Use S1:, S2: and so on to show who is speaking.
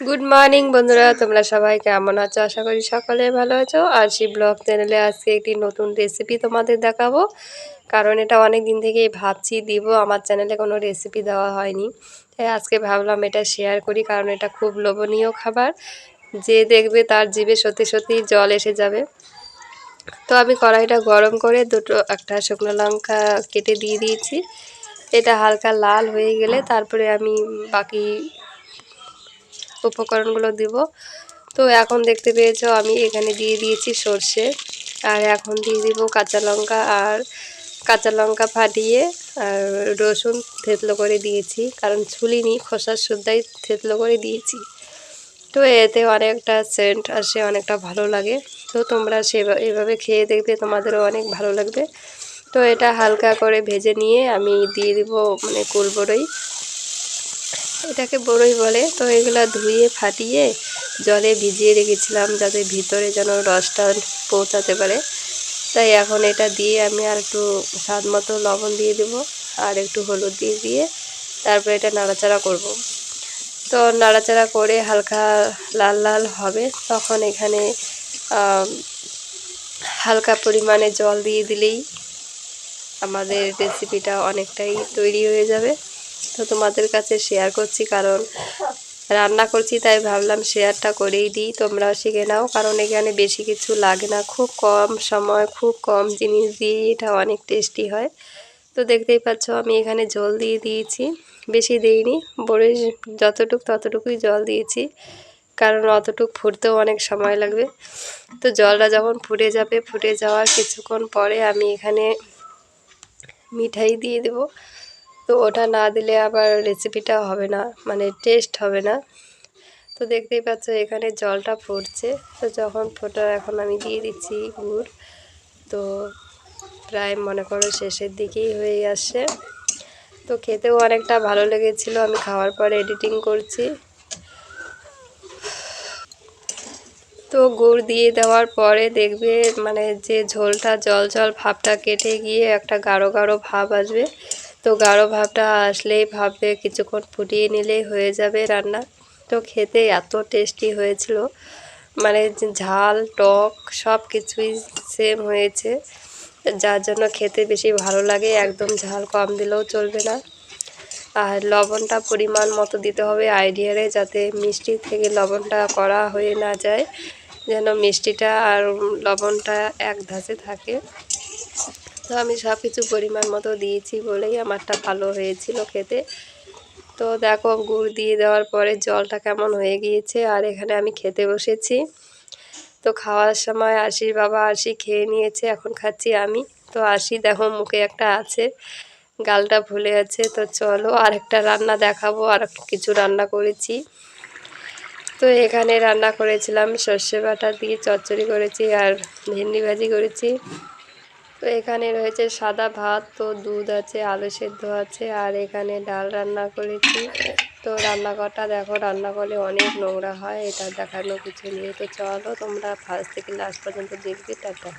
S1: Good morning বন্ধুরা। তোমরা সবাই কেমন আছো? আশা করি সকলে ভালো আছো। আর সেই ব্লগ চ্যানেলে আজকে একটি নতুন রেসিপি তোমাদের দেখাবো। কারণ এটা অনেক দিন থেকেই ভাবছি, দিব। আমার চ্যানেলে কোনো রেসিপি দেওয়া হয়নি। তাই আজকে ভাবলাম এটা শেয়ার করি, কারণ এটা খুব লোভনীয় খাবার। যে দেখবে তার জিভে সত্যি সত্যি জল এসে যাবে। তো আমি কড়াইটা গরম করে দুটো, একটা শুকনো লঙ্কা কেটে দিয়ে দিয়েছি। এটা হালকা লাল হয়ে গেলে তারপরে আমি বাকি উপকরণগুলো দিব। তো এখন দেখতে পেয়েছ আমি এখানে দিয়ে দিয়েছি সর্ষে। আর এখন দিয়ে দিব কাঁচা লঙ্কা আর কাঁচা লঙ্কা ফাটিয়ে আর রসুন থেতলো করে দিয়েছি। কারণ ছুলিনি, খোসার সুদ্ধাই থেতলো করে দিয়েছি। তো এতে অনেকটা সেন্ট আসে, অনেকটা ভালো লাগে। তো তোমরা সে এভাবে খেয়ে দেখবে তোমাদেরও অনেক ভালো লাগবে। তো এটা হালকা করে ভেজে নিয়ে আমি দিয়ে দিব মানে কুলবড়ই। এটাকে বড়ই বলে। তো এগুলো ধুয়ে, ফাটিয়ে জলে ভিজিয়ে রেখেছিলাম যাতে ভিতরে যেন রসটা পৌঁছাতে পারে। তাই এখন এটা দিয়ে আমি আর একটু স্বাদ মতো লবণ দিয়ে দেব আর একটু হলুদ দিয়ে দিয়ে তারপরে এটা নাড়াচাড়া করব। তো নাড়াচাড়া করে হালকা লাল লাল হবে। তখন এখানে হালকা পরিমাণে জল দিয়ে দিলেই আমাদের রেসিপিটা অনেকটাই তৈরি হয়ে যাবে। তো তোমাদের কাছে শেয়ার করছি কারণ রান্না করছি, তাই ভাবলাম শেয়ারটা করেই দিই। তোমরাও শিখে নাও, কারণ এখানে বেশি কিছু লাগে না। খুব কম সময়, খুব কম জিনিস দিয়ে এটা অনেক টেস্টি হয়। তো দেখতেই পাচ্ছ, আমি এখানে জল দিয়ে দিয়েছি। বেশি দিইনি বড়ে যতটুক ততটুকুই জল দিয়েছি, কারণ অতটুক ফুটতেও অনেক সময় লাগবে। তো জলটা যখন ফুটে যাবে, ফুটে যাওয়ার কিছুক্ষণ পরে আমি এখানে মিঠাই দিয়ে দেবো। তো ওটা না দিলে আবার রেসিপিটা হবে না মানে টেস্ট হবে না। তো দেখতেই পাচ্ছ এখানে জলটা ফুটছে তো যখন ফোটা, এখন আমি দিয়ে দিচ্ছি গুড়। তো প্রায় মনে করো শেষের দিকেই হয়ে আসছে। তো খেতেও অনেকটা ভালো লেগেছিলো। আমি খাওয়ার পর এডিটিং করছি। তো গুড় দিয়ে দেওয়ার পরে দেখবে মানে যে ঝোলটা, জল জল ভাবটা কেটে গিয়ে একটা গাঢ় গাঢ় ভাব আসবে। তো গাঢ় ভাবটা আসলেই ভাববে কিছুক্ষণ ফুটিয়ে নিলেই হয়ে যাবে রান্না। তো খেতে এত টেস্টি হয়েছিল। মানে ঝাল, টক সব কিছুই সেম হয়েছে। যার জন্য খেতে বেশি ভালো লাগে, একদম ঝাল কম দিলেও চলবে না। আর লবণটা পরিমাণ মতো দিতে হবে আইডিয়ারে যাতে মিষ্টি থেকে লবণটা করা হয়ে না যায়। যেন মিষ্টিটা আর লবণটা এক ধাঁচে থাকে। তো আমি সব কিছু পরিমাণ মতো দিয়েছি বলেই আমারটা ভালো হয়েছিল খেতে। তো দেখো গুড় দিয়ে দেওয়ার পরে জলটা কেমন হয়ে গিয়েছে আর এখানে আমি খেতে বসেছি। তো খাওয়ার সময় আশির বাবা আশি খেয়ে নিয়েছে, এখন খাচ্ছি আমি। তো আশি দেখো মুখে একটা আছে, গালটা ভুলে আছে। তো চলো আরেকটা রান্না দেখাবো, আর কিছু রান্না করেছি। তো এখানে রান্না করেছিলাম সর্ষে বাটা দিয়ে চচ্চড়ি করেছি আর ভেন্ডি ভাজি করেছি। তো এখানে রয়েছে সাদা ভাত, তো দুধ আছে, আলু সেদ্ধ আছে, আর এখানে ডাল রান্না করেছি। তো রান্নাঘরটা দেখো রান্না করলে অনেক নোংরা হয়, এটা দেখানো কিছু নেই। তো চলো তোমরা ফার্স্ট থেকে লাস্ট পর্যন্ত দেখবে টাটা